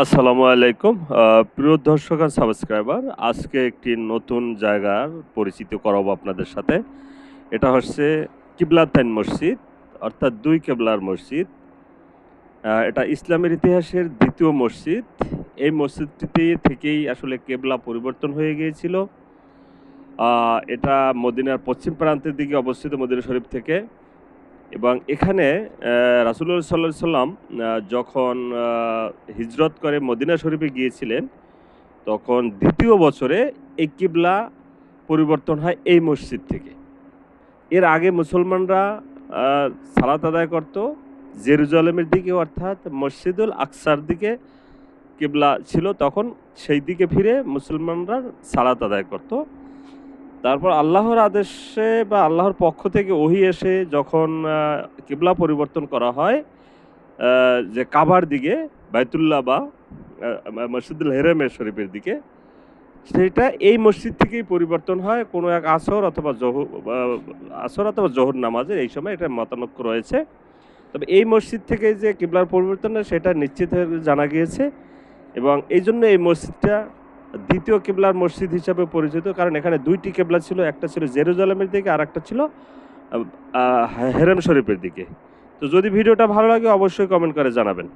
আসসালামু আলাইকুম। প্রিয় দর্শক আর সাবস্ক্রাইবার, আজকে একটি নতুন জায়গার পরিচিত করাবো আপনাদের সাথে। এটা হচ্ছে কিবলাতাইন মসজিদ, অর্থাৎ দুই কেবলার মসজিদ। এটা ইসলামের ইতিহাসের দ্বিতীয় মসজিদ। এই মসজিদটিতে থেকেই আসলে কেবলা পরিবর্তন হয়ে গিয়েছিল। এটা মদিনার পশ্চিম প্রান্তের দিকে অবস্থিত মদিনা শরীফ থেকে। এবং এখানে রাসুল্লাহ সাল্লাহ সাল্লাম যখন হিজরত করে মদিনা শরীফে গিয়েছিলেন, তখন দ্বিতীয় বছরে এই কিবলা পরিবর্তন হয় এই মসজিদ থেকে। এর আগে মুসলমানরা সালাত আদায় করত, জেরুজালেমের দিকে অর্থাৎ মসজিদুল আকসার দিকে কিবলা ছিল, তখন সেই দিকে ফিরে মুসলমানরা সালাত আদায় করত। তারপর আল্লাহর আদেশে বা আল্লাহর পক্ষ থেকে ওহি এসে যখন কিবলা পরিবর্তন করা হয় যে কাবার দিকে, বাইতুল্লাহ বা মসজিদুল হেরেমের শরীফের দিকে, সেটা এই মসজিদ থেকেই পরিবর্তন হয়। কোনো এক আসর অথবা জহর আসর অথবা জোহর নামাজের এই সময় এটা মতানক্য রয়েছে। তবে এই মসজিদ থেকে যে কিবলার পরিবর্তন সেটা নিশ্চিত হয়ে জানা গিয়েছে এবং এই জন্য এই মসজিদটা দ্বিতীয় কেবলার মসজিদ হিসাবে পরিচিত, কারণ এখানে দুইটি কেবলা ছিল, একটা ছিল জেরুজালেমের দিকে আর একটা ছিল হেরেম শরীফের দিকে। তো যদি ভিডিওটা ভালো লাগে, অবশ্যই কমেন্ট করে জানাবেন।